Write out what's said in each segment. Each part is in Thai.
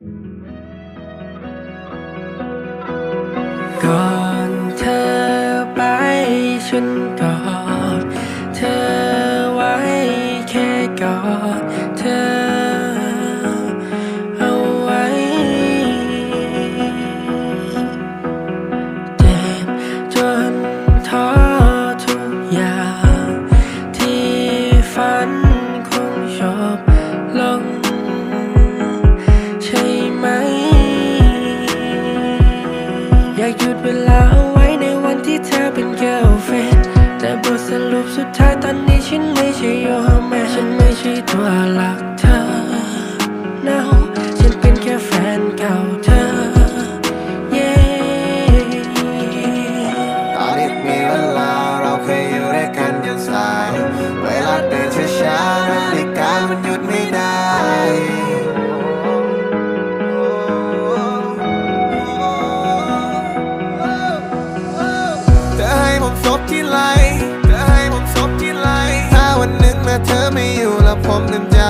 ก่อนเธอไปฉันก ที่เธอเป็น girlfriend แต่บทสรุปสุดท้ายตอนนี้ฉันไม่ใช่ your man ฉันไม่ใช่ตัวหลักเธอ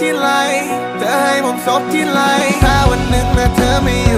ที่ไหลเธอให้ผมซบที่ไหลถ้าวันหนึ่งนะเธอไม่อยู่